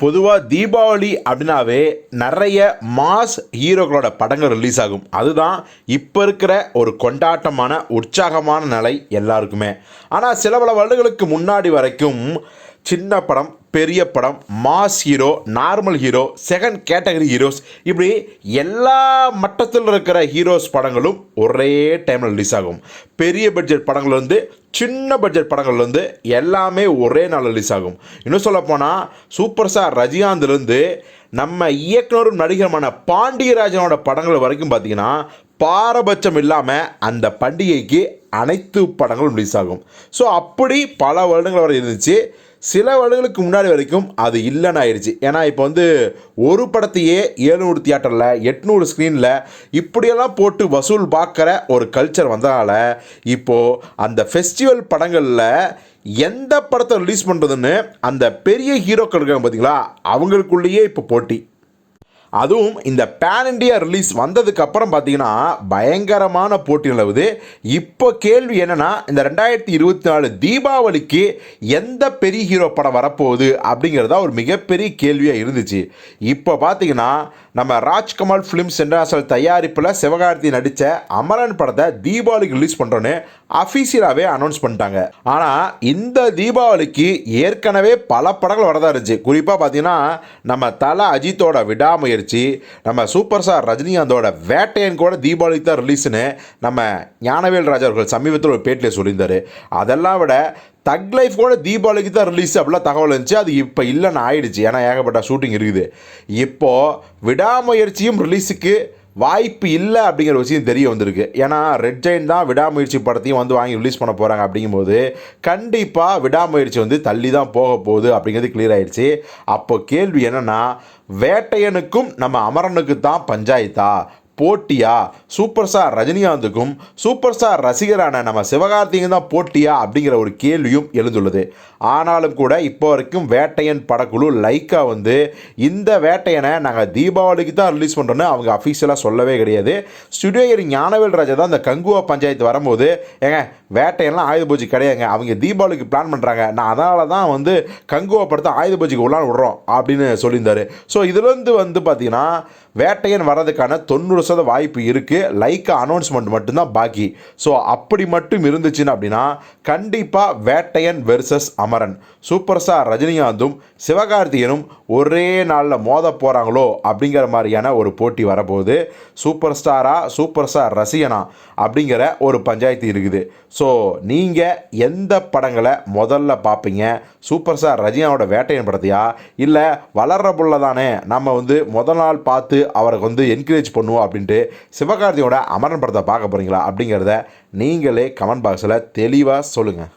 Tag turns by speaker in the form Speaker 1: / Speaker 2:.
Speaker 1: பொதுவாக தீபாவளி அப்படின்னாவே நிறைய மாஸ் ஹீரோக்களோட படங்கள் ரிலீஸ் ஆகும். அதுதான் இப்போ இருக்கிற ஒரு கொண்டாட்டமான உற்சாகமான நிலை எல்லாருக்குமே. ஆனால் சில பல வருடங்களுக்கு முன்னாடி வரைக்கும் சின்ன படம் பெரிய படம் mass hero normal hero second category heroes இப்படி எல்லா மட்டத்தில் இருக்கிற ஹீரோஸ் படங்களும் ஒரே டைமில் ரிலீஸ் ஆகும். பெரிய பட்ஜெட் படங்கள் வந்து சின்ன பட்ஜெட் படங்கள்லேருந்து எல்லாமே ஒரே நாள் ரிலீஸ் ஆகும். இன்னும் சொல்லப்போனால் சூப்பர் ஸ்டார் ரஜினிகாந்த்லேருந்து நம்ம இயக்குனரும் நடிகருமான பாண்டியராஜனோட படங்கள் வரைக்கும் பார்த்தீங்கன்னா பாரபட்சம் இல்லாமல் அந்த பண்டிகைக்கு அனைத்து படங்களும் ரிலீஸ் ஆகும். ஸோ அப்படி பல வருடங்கள் வரை இருந்துச்சு. சில வருடங்களுக்கு முன்னாடி வரைக்கும் அது இல்லைன்னு ஆயிடுச்சு ஏன்னா இப்போ வந்து ஒரு படத்தையே ஏழுநூறு தியேட்டரில் எட்நூறு ஸ்க்ரீனில் இப்படியெல்லாம் போட்டு வசூல் பார்க்குற ஒரு கல்ச்சர் வந்ததால் இப்போது அந்த ஃபெஸ்டிவல் படங்களில் எந்த படத்தை ரிலீஸ் பண்ணுறதுன்னு அந்த பெரிய ஹீரோக்கள் இருக்காங்க பார்த்தீங்களா அவங்களுக்குள்ளேயே இப்போ போட்டி. அதுவும் இந்த பேன் இண்டியா ரிலீஸ் வந்ததுக்கு அப்புறம் பார்த்தீங்கன்னா பயங்கரமான போட்டி நிலவுது. இப்போ கேள்வி என்னென்னா இந்த ரெண்டாயிரத்தி இருபத்தி நாலு தீபாவளிக்கு எந்த பெரிய ஹீரோ படம் வரப்போகுது அப்படிங்கிறதா ஒரு மிகப்பெரிய கேள்வியாக இருந்துச்சு. இப்போ பார்த்தீங்கன்னா நம்ம ராஜ்கமல் ஃபிலிம்ஸ் சென்ட்ராசல் தயாரிப்பில் சிவகார்த்தி நடித்த அமரன் படத்தை தீபாவளிக்கு ரிலீஸ் பண்ணுறோன்னு அஃபீஷியலாகவே அனௌன்ஸ் பண்ணிட்டாங்க. ஆனால் இந்த தீபாவளிக்கு ஏற்கனவே பல படங்கள் வரதா இருந்துச்சு. குறிப்பாக பார்த்தீங்கன்னா நம்ம தலை அஜித்தோட விடாமுயற்சி நம்ம சூப்பர் ஸ்டார் ரஜினிகாந்தோட வேட்டையன் கூட தீபாவளிக்கு தான் ரிலீஸ்னு நம்ம ஞானவேல் ராஜா அவர்கள் சமீபத்தில் ஒரு பேட்டியில் சொல்லியிருந்தார். அதெல்லாம் விட தக் லைஃப் கூட தீபாவளிக்கு தான் ரிலீஸ் அப்படிலாம் தகவல் இருந்துச்சு. அது இப்போ இல்லைன்னு ஆயிடுச்சு. ஏன்னா ஏகப்பட்ட ஷூட்டிங் இருக்குது. இப்போது விடாமுயற்சியும் ரிலீஸுக்கு வாய்ப்பு இல்லை அப்படிங்கிற விஷயம் தெரிய வந்திருக்கு. ஏன்னா ரெட் ஜெயின் தான் விடாமுயற்சி படத்தையும் வந்து வாங்கி ரிலீஸ் பண்ண போகிறாங்க அப்படிங்கும்போது கண்டிப்பாக விடாமுயற்சி வந்து தள்ளி தான் போக போகுது அப்படிங்கிறது கிளியர் ஆயிடுச்சு. அப்போ கேள்வி என்னென்னா வேட்டையனுக்கும் நம்ம அமரனுக்கு தான் பஞ்சாயத்தா? போட்டியா? சூப்பர் ஸ்டார் ரஜினிகாந்துக்கும் சூப்பர் ஸ்டார் ரசிகரான நம்ம சிவகார்த்திகன் தான் போட்டியா? அப்படிங்கிற ஒரு கேள்வியும் எழுந்துள்ளது. ஆனாலும் கூட இப்போ வரைக்கும் வேட்டையன் படக்குழு லைக்கா வந்து இந்த வேட்டையனை நாங்கள் தீபாவளிக்கு தான் ரிலீஸ் பண்ணுறோன்னு அவங்க அஃபீஷியலாக சொல்லவே கிடையாது. ஸ்டுடியோ ஞானவேல் ராஜா தான் இந்த கங்குவா பஞ்சாயத்து வரும்போது ஏங்க வேட்டையெல்லாம் ஆயுத பூஜை கிடையாங்க அவங்க தீபாவளிக்கு பிளான் பண்ணுறாங்க நான் அதனால தான் வந்து கங்குவா படத்தை ஆயுத பூஜைக்கு உள்ளான விடுறோம் அப்படின்னு சொல்லியிருந்தாரு. ஸோ இதுலேருந்து வந்து பார்த்தீங்கன்னா வேட்டையன் வர்றதுக்கான தொண்ணூறு சதவீத வாய்ப்பு இருக்குது லைக் அனௌன்ஸ்மெண்ட் மட்டும்தான் பாக்கி. ஸோ அப்படி மட்டும் இருந்துச்சுன்னு அப்படின்னா கண்டிப்பாக Vettaiyan versus Amaran. Super star ரஜினிகாந்தும் சிவகார்த்திகனும் ஒரே நாளில் மோத போகிறாங்களோ அப்படிங்கிற மாதிரியான ஒரு போட்டி வரப்போகுது. சூப்பர் ஸ்டாரா சூப்பர் ஸ்டார் ரசிகனா அப்படிங்கிற ஒரு பஞ்சாயத்து இருக்குது. ஸோ நீங்கள் எந்த படங்களை முதல்ல பார்ப்பீங்க சூப்பர் ஸ்டார் ரஜினியாவோட வேட்டையன் படத்தையா இல்லை வளர்ற புள்ள தானே நம்ம வந்து முதல் நாள் பார்த்து அவருக்கு வந்து என்கரேஜ் பண்ணுவோம் அப்படின்ட்டு சிவகார்த்தியோட அமரன் படத்தை பார்க்க போகிறீங்களா அப்படிங்கிறத நீங்களே கமெண்ட் பாக்ஸில் தெளிவாக சொல்லுங்கள்